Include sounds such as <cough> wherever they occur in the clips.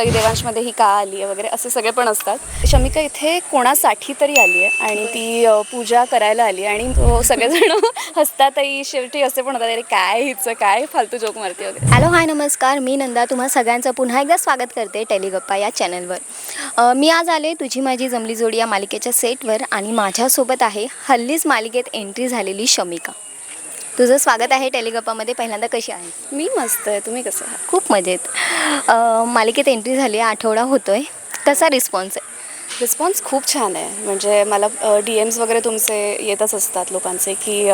सई देवांशमध्ये ही का आली आहे वगैरे असे सगळे पण असतात. शमिका इथे कोणासाठी तरी आली आहे आणि ती पूजा करायला आली आणि सगळेजण <laughs> हसतातही शेवटी असे पण होतात अरे काय हिचं काय फालतू जोक मारते वगैरे. हॅलो हाय नमस्कार. मी नंदा तुम्हा सगळ्यांचं पुन्हा एकदा स्वागत करते टेलिगप्पा या चॅनलवर. मी आज आले तुझी माझी जमली जोडी या मालिकेच्या सेटवर आणि माझ्यासोबत आहे हल्लीच मालिकेत एंट्री झालेली शमिका. तुझं स्वागत आहे टेलिगप्पामध्ये. पहिल्यांदा कशी आहे मी मस्त आहे. तुम्ही कसं आहात? खूप मजेत. अ, मालिकेत एंट्री झाली आहे, आठवडा होतोय. कसा रिस्पॉन्स आहे? रिस्पॉन्स खूप छान आहे. म्हणजे मला डी एम्स वगैरे तुमचे येतच असतात लोकांचे की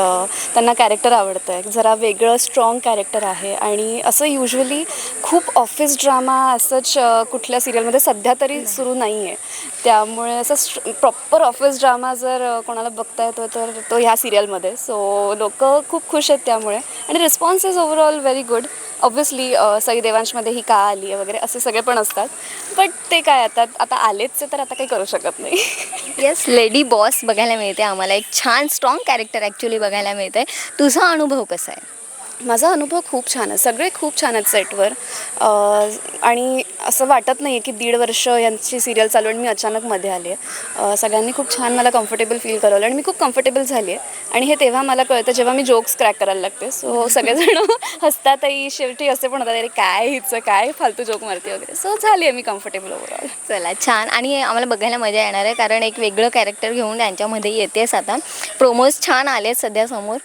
त्यांना कॅरेक्टर आवडतं आहे जरा वेगळं स्ट्रॉंग कॅरेक्टर आहे आणि असं युजली खूप ऑफिस ड्रामा असंच कुठल्या सिरियलमध्ये सध्या तरी सुरू नाही आहे त्यामुळे असं प्रॉपर ऑफिस ड्रामा जर कोणाला बघता येतो तर तो ह्या सिरियलमध्ये सो लोक खूप खुश आहेत त्यामुळे. आणि response is overall very good obviously Sai देवांशमध्ये ही का आली आहे वगैरे असे सगळे पण असतात. बट ते काय आता आता आलेच तर आता काही करू शकत नाही. येस लेडी बॉस बघायला मिळते आम्हाला. एक छान स्ट्रॉंग कॅरेक्टर ॲक्च्युली बघायला मिळते तुझा अनुभव कसा आहे? माझा अनुभव खूप छान आहे. सगळे खूप छान आहेत सेटवर. आणि असं वाटत नाही आहे की दीड वर्ष यांची सिरियल चालू आणि मी अचानक मध्ये आले आहे. सगळ्यांनी खूप छान मला कम्फर्टेबल फील करवलं आणि मी खूप कम्फर्टेबल झाली आहे. आणि हे तेव्हा मला कळतं जेव्हा मी जोक्स क्रॅक करायला लागते. सो सगळेजण <laughs> हसतातही शेवटी असे पण होतात अरे काय हिचं काय फालतू जोक मारते वगैरे. सो झाली आहे मी कम्फर्टेबल ओव्हरऑल चला छान. आणि आम्हाला बघायला मजा येणार आहे कारण एक वेगळं कॅरेक्टर घेऊन त्यांच्यामध्ये येतेस आता. प्रोमोज छान आले आहेत सध्या समोर.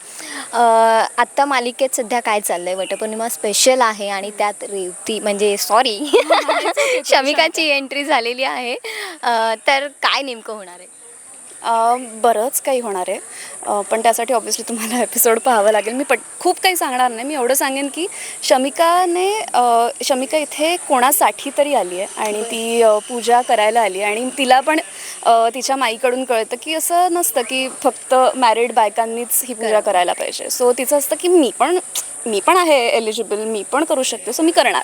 आत्ता मालिकेत सध्या काय चाललं आहे वटपौर्णिमा स्पेशल आहे आणि त्यात रेवती म्हणजे सॉरी शमिकाची एंट्री झालेली आहे तर काय नेमकं होणार आहे बरंच काही होणार आहे. पण त्यासाठी ऑब्व्हियसली तुम्हाला <laughs> एपिसोड पाहावं लागेल. मी पट खूप काही सांगणार नाही. मी एवढं सांगेन की शमिकाने शमिका इथे कोणासाठी तरी आली आहे आणि ती पूजा करायला आली आणि तिला पण तिच्या माईकडून कळतं की असं नसतं की फक्त मॅरिड बायकांनीच ही पूजा करायला पाहिजे. सो तिचं असतं की मी पण मी पण आहे एलिजिबल मी पण करू शकते सो मी करणार.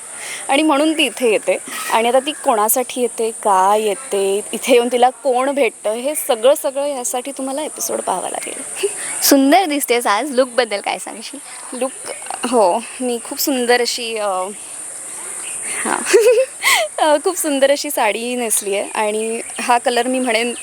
आणि म्हणून ती इथे येते. आणि आता ती कोणासाठी येते का येते इथे येऊन तिला कोण भेटतं हे सगळं सगळं यासाठी तुम्हाला एपिसोड पाहावा लागेल. <laughs> सुंदर दिसतेस आज. लुकबद्दल काय सांगशील? लुक हो मी खूप सुंदर अशी हां. <laughs> खूप सुंदर अशी साडी नेसली आहे. आणि हा कलर मी म्हणेन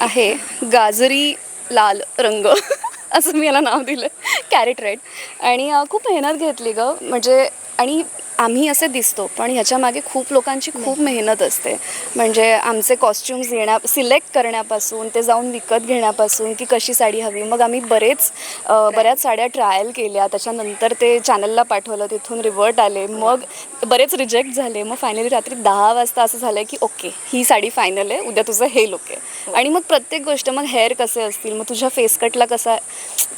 आहे गाजरी लाल रंग. <laughs> असं मी याला नाव दिलं कॅरेट रेड आणि खूप मेहनत घेतली गं. म्हणजे आणि आम्ही असे दिसतो पण ह्याच्या मागे खूप लोकांची खूप मेहनत असते. म्हणजे आमचे कॉस्ट्युम्स येण्या सिलेक्ट करण्यापासून ते जाऊन विकत घेण्यापासून की कशी साडी हवी. मग आम्ही बरेच बऱ्याच साड्या ट्रायल केल्या. त्याच्यानंतर ते चॅनलला पाठवलं तिथून रिवर्ट आले. मग बरेच रिजेक्ट झाले. मग फायनली रात्री दहा वाजता असं झालं की ओके ही साडी फायनल आहे. उद्या तुझं हे लुक आहे. आणि मग प्रत्येक गोष्ट मग हेअर कसे असतील? मग तुझ्या फेसकटला कसा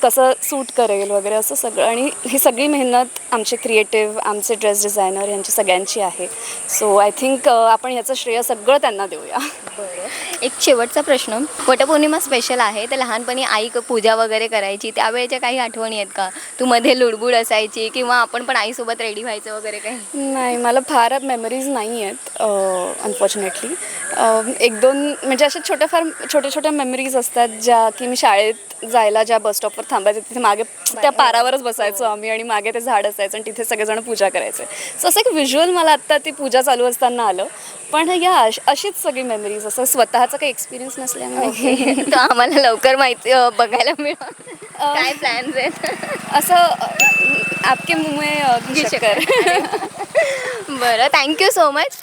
कसं सूट करेल? वगैरे असं सगळं. आणि ही सगळी मेहनत आमचे क्रिएटिव्ह आमचे ड्रेस डिझायनर यांची सगळ्यांची आहे. सो आय थिंक आपण याचं श्रेय सगळं त्यांना देऊया. एक शेवटचा प्रश्न. वटपौर्णिमा स्पेशल आहे. तर लहानपणी आई क- पूजा वगैरे करायची. त्यावेळेच्या काही आठवणी आहेत का? तू मध्ये लुडबुड असायची किंवा आपण पण आईसोबत रेडी व्हायचं वगैरे काही? नाही मला फार मेमरीज नाही आहेत अनफॉर्च्युनेटली एक दोन म्हणजे अशा छोट्या फार छोट्या छोट्या मेमरीज असतात ज्या की मी शाळेत जायला ज्या बस स्टॉपवर थांबायचे तिथे मागे त्या पारावरच बसायचो आम्ही आणि मागे ते झाड असायचं आणि तिथे सगळेजण पूजा करायचे. सो असं एक व्हिज्युअल मला आत्ता ती पूजा चालू असताना आलं. पण या अश- अशीच सगळी मेमरीज असं स्वतःचा काही एक्सपिरियन्स नसल्यामुळे. तर आम्हाला लवकर माहिती बघायला मिळालं काय प्लॅन्स आहेत? असं आपके मुंह में अ, घी शक्कर बरं थँक्यू सो मच